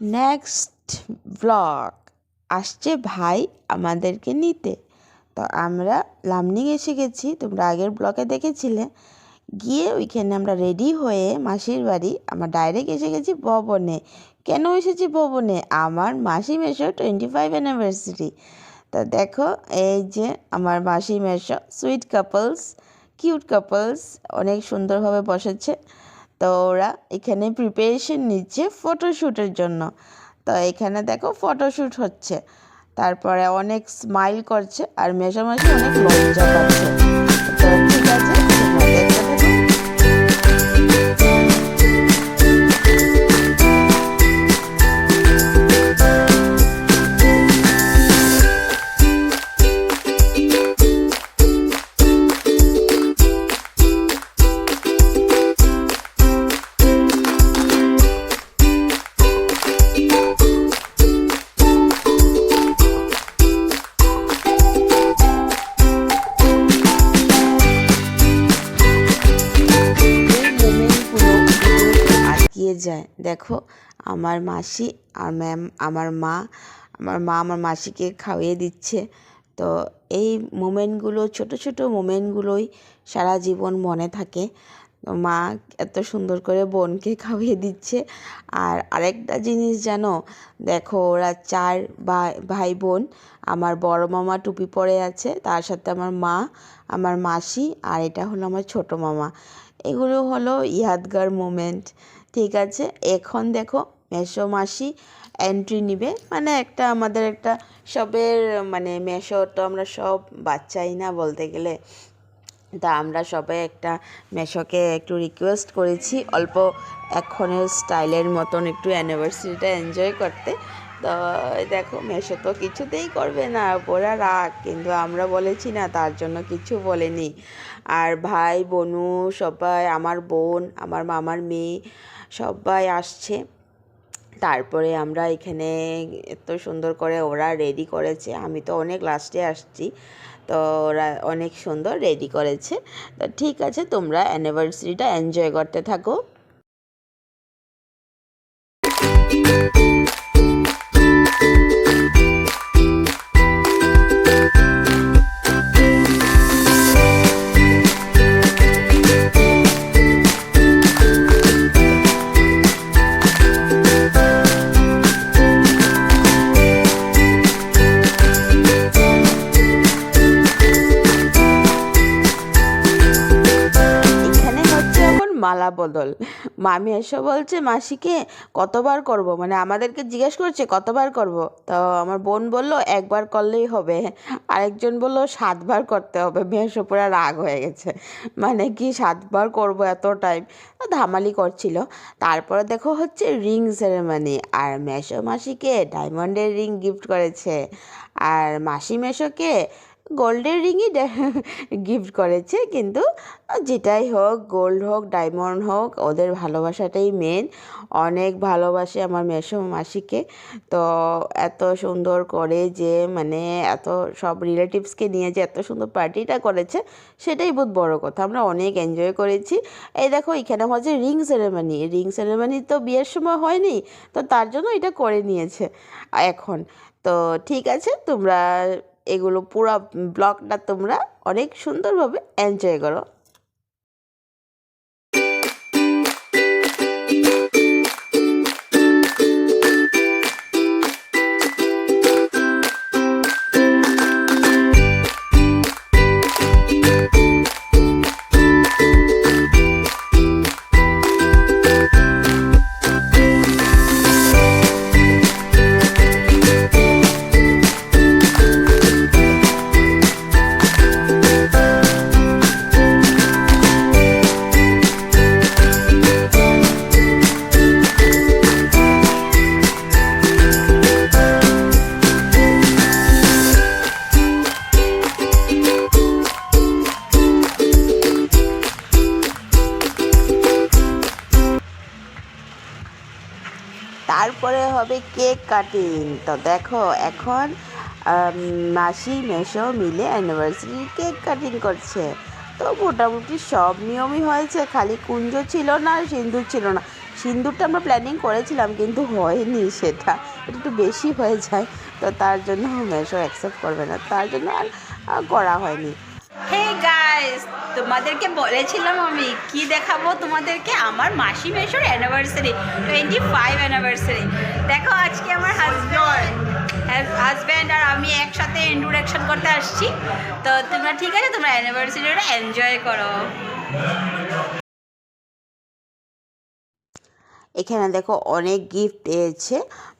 Next blog আসছে ভাই আমাদেরকে নিতে। তো আমরা লামনিং এসে গেছি, তোমরা আগের ব্লকে দেখেছিলে। গিয়ে ওইখানে আমরা রেডি হয়ে মাসির বাড়ি, আমরা ডাইরেক্ট এসে গেছি ভবনে। কেন এসেছি ভবনে? আমার মাসি মেশো টোয়েন্টি ফাইভ অ্যানিভার্সারি তা দেখো, এই যে আমার মাসি মেশো সুইট কাপলস কিউট কাপলস অনেক সুন্দরভাবে বসেছে। তো ওরা এখানে প্রিপারেশন নিচ্ছে ফটোশ্যুটের জন্য। তো এখানে দেখো ফটোশ্যুট হচ্ছে। তারপরে অনেক স্মাইল করছে আর মেশামেশি অনেক লজ্জা পাচ্ছে। যায়। দেখো, আমার মাসি আর ম্যাম, আমার মা আমার মা আমার মাসিকে খাওয়িয়ে দিচ্ছে। তো এই মোমেন্টগুলো, ছোট ছোট মোমেন্টগুলোই সারা জীবন মনে থাকে। মা এত সুন্দর করে বোনকে খাইয়ে দিচ্ছে। আর আরেকটা জিনিস জানো, দেখো ওরা চার ভাই বোন, আমার বড় মামা টুপি পরে আছে, তার সাথে আমার মা, আমার মাসি, আর এটা হলো আমার ছোট মামা। এগুলো হলো ইয়াদগার মোমেন্ট। ঠিক আছে, এখন দেখো মেশো মাসি এন্ট্রি নিবে। মানে একটা আমাদের একটা সবের মানে মেশো তো আমরা সব বাচ্চাই না বলতে গেলে। তা আমরা সবাই একটা মেশোকে একটু রিকোয়েস্ট করেছি, অল্প এখনের স্টাইলের মতন একটু অ্যানিভার্সারিটা এনজয় করতে। তো দেখো মেশো তো কিছুতেই করবে না, ওরা রাগ, কিন্তু আমরা বলেছি না, তার জন্য কিছু বলেনি। আর ভাই, বোনু, সবাই, আমার বোন, আমার মামার মেয়ে, সবাই আসছে। তারপরে আমরা এখানে এত সুন্দর করে ওরা রেডি করেছে। আমি তো অনেক লাস্টে আসছি, তো ওরা অনেক সুন্দর রেডি করেছে। তো ঠিক আছে, তোমরা অ্যানিভার্সারিটা এনজয় করতে থাকো। বদল। মামি এসে বলছে, মাসিকে কতবার করব? মানে আমাদেরকে জিজ্ঞেস করছে, কতবার করব? তো আমার বোন বলল, একবার করলেই হবে। আরেকজন বলল, সাতবার করতে হবে। মেয়েসো পুরো রাগ হয়ে গেছে। মানে কি সাতবার করব এত টাইম ধামালি করছিল। তারপরে দেখো হচ্ছে রিং সেরেমনি আর মেসো মাসিকে ডায়মন্ডের রিং গিফট করেছে। আর মাসি মেসোকে গোল্ডের রিংই গিফট করেছে। কিন্তু যেটাই হোক, গোল্ড হোক, ডায়মন্ড হোক, ওদের ভালোবাসাটাই মেন অনেক ভালোবাসে আমার মেসো মাসিকে। তো এত সুন্দর করে যে মানে এত সব রিলেটিভসকে নিয়ে যে এত সুন্দর পার্টিটা করেছে, সেটাই বহুত বড় কথা। আমরা অনেক এনজয় করেছি। এই দেখো, এখানে হচ্ছে রিং সেরেমনি রিং সেরেমনি তো বিয়ের সময় হয়নি, তো তার জন্য এটা করে নিয়েছে এখন। তো ঠিক আছে, তোমরা এগুলো পুরো ব্লগটা তোমরা অনেক সুন্দরভাবে এনজয় করো। তারপরে হবে কেক কাটিং। তো দেখো, এখন মাসি মেশো মিলে অ্যানিভার্সারি কেক কাটিং করছে। তো মোটামুটি সব নিয়মই হয়েছে, খালি কুঞ্জ ছিল না আর সিন্দুর ছিল না। সিন্দুরটা আমরা প্ল্যানিং করেছিলাম, কিন্তু হয়নি সেটা। একটু বেশি হয়ে যায়, তো তার জন্য মেশো অ্যাকসেপ্ট করবে না। তার জন্য আর করা হয়নি। তোমাদেরকে বলেছিলাম আমি কি দেখাবো তোমাদেরকে? আমার মাসি মেশোর অ্যানিভার্সারি টোয়েন্টি ফাইভ অ্যানিভার্সারি দেখো আজকে আমার হাজব্যান্ড হাজব্যান্ড আর আমি একসাথে ইন্ট্রোডাকশন করতে আসছি। তো তোমরা ঠিক আছে? তোমরা অ্যানিভার্সারিটা এনজয় করো। এখানে দেখো অনেক গিফট পেয়েছে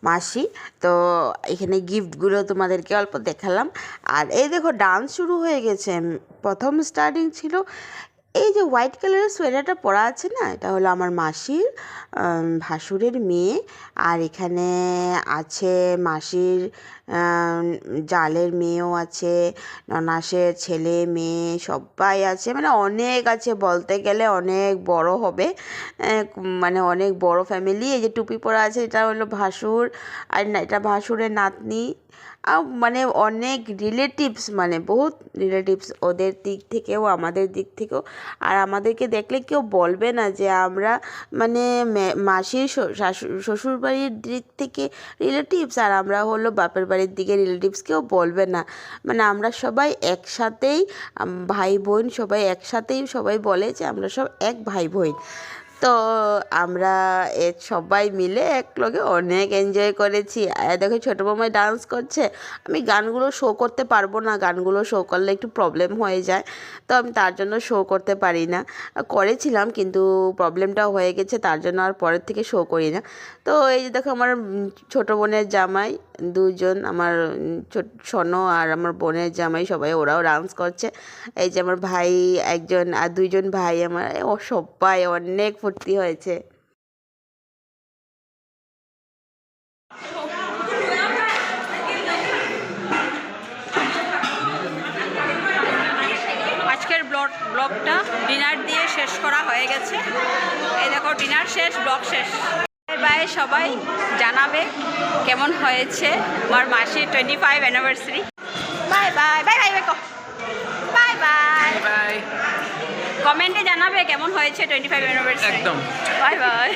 মাসি। তো এখানে গিফটগুলো তোমাদেরকে অল্প দেখালাম। আর এই দেখো ডান্স শুরু হয়ে গেছে। প্রথম স্টার্টিং ছিল এই যে হোয়াইট কালারের সোয়েটারটা পরা আছে না, এটা হলো আমার মাসির ভাসুরের মেয়ে। আর এখানে আছে মাসির জালের মেয়েও আছে, ননাসের ছেলে, মেয়ে, সবাই আছে। মানে অনেক আছে বলতে গেলে, অনেক বড় হবে। মানে অনেক বড় ফ্যামিলি এই যে টুপি পরা আছে, এটা হলো ভাসুর। আর এটা ভাসুরের নাতনি। মানে অনেক রিলেটিভস মানে বহুত রিলেটিভস ওদের দিক থেকেও, আমাদের দিক থেকেও। আর আমাদেরকে দেখলে কেউ বলবে না যে আমরা মানে মাসির শ্বশুর শ্বশুরবাড়ির দিক থেকে রিলেটিভস আর আমরা হলো বাপের বাড়ির দিকে রিলেটিভস কেউ বলবে না। মানে আমরা সবাই একসাথেই ভাই বোন সবাই একসাথেই সবাই বলে যে আমরা সব এক ভাই বোন তো আমরা সবাই মিলে এক লগে অনেক এনজয় করেছি। আর দেখো ছোটো মামাই ডান্স করছে। আমি গানগুলো শো করতে পারব না, গানগুলো শো করলে একটু প্রবলেম হয়ে যায়। তো আমি তার জন্য শো করতে পারি না। করেছিলাম কিন্তু প্রবলেমটা হয়ে গেছে, তার জন্য আর পরের থেকে শো করি না। তো এই যে দেখো আমার ছোটো বোনের জামাই দুজন আমার সনো আর আমার বোনের জামাই সবাই ওরাও ডান্স করছে। এই যে আমার ভাই একজন আর দুইজন ভাই আমার ও সবাই অনেক ফুর্তি হয়েছে। ব্লগটা ডিনার দিয়ে শেষ করা হয়ে গেছে। এই দেখো, ডিনার শেষ, ব্লগ শেষ। বাই সবাই জানাবে কেমন হয়েছে আমার মাসির twenty five anniversary bye bye bye bye bye bye bye কমেন্টে জানাবে কেমন হয়েছে টোয়েন্টি ফাইভ অ্যানিভার্সারি একদম। Bye bye